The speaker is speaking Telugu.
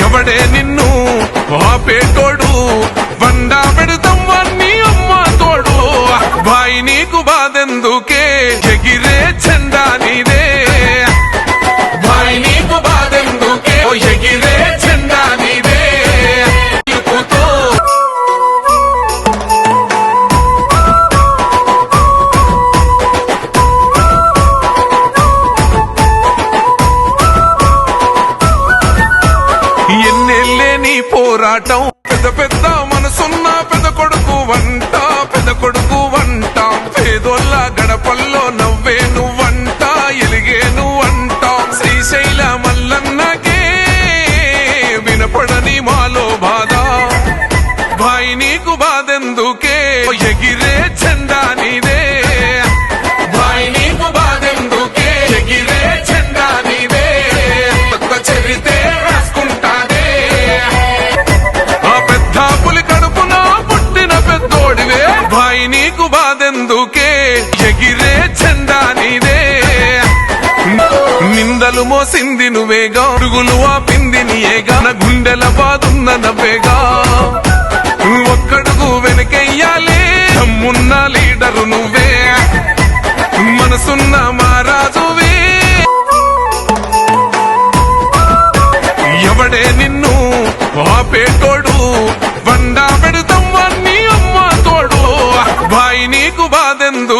ఎవడే నిన్ను ఆపేటోడు పోరాటం. పెద్ద పెద్ద మనసున్న పెద్ద కొడుకు వంట పెద్ద కొడుకు వంట. పేదోళ్ళ గడపల్లో నవ్వే నువ్వంట ఎలిగే నువ్వంట. శ్రీశైల మల్లన్నకే వినపడని మాలో బాధ. భాయి నీకు కాదెందుకే? ఎగిరే చందా నీదే. నిందలు మోసింది నువ్వేగా అరుగులు ఆపింది నీయేగా. నా గుండెల బాదున్న నవ్వేగా. ఒక్కడుగు వెనకెయ్యాలి తమ్మున్న లీడరు నువ్వే. మనసున్న మహారాజువే ఎవడే నిన్ను ఆపేటో ಅದೆಂದು